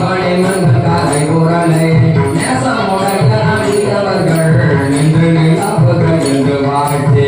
காப்படை மந்த காதை நின்று நிலாப்புகள் என்று வாழ்த்தே.